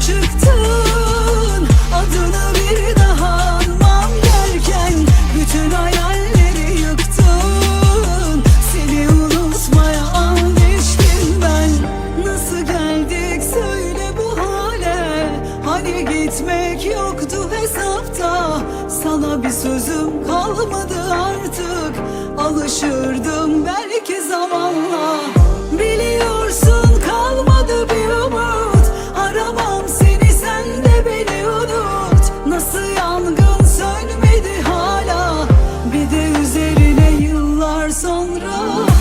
Çıktın. Adını bir daha anmam derken Bütün hayalleri yıktın. Seni unutmaya and içtim ben. Nasıl geldik söyle bu hale. Hani gitmek yoktu hesapta. Sana bir sözüm kalmadı artık. Alışırdım sonra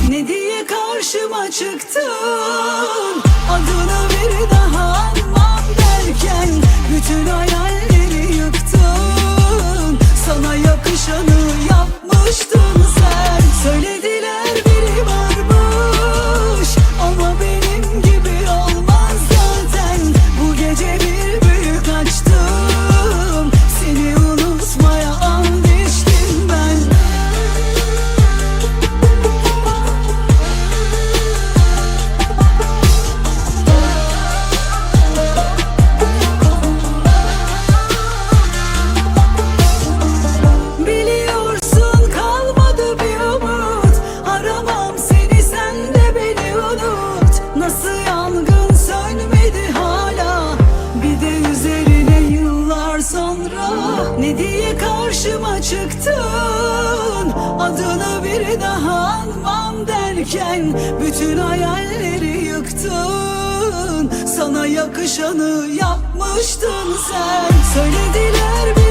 Ne diye karşıma çıktın? Adını bir daha anmam derken Bütün hayalleri yıktın. Sana yakışanı yapmıştın sen. Söylediler Ne diye karşıma çıktın. Adını bir daha anmam derken Bütün hayalleri yıktın. Sana yakışanı yapmıştın sen. Söylediler bir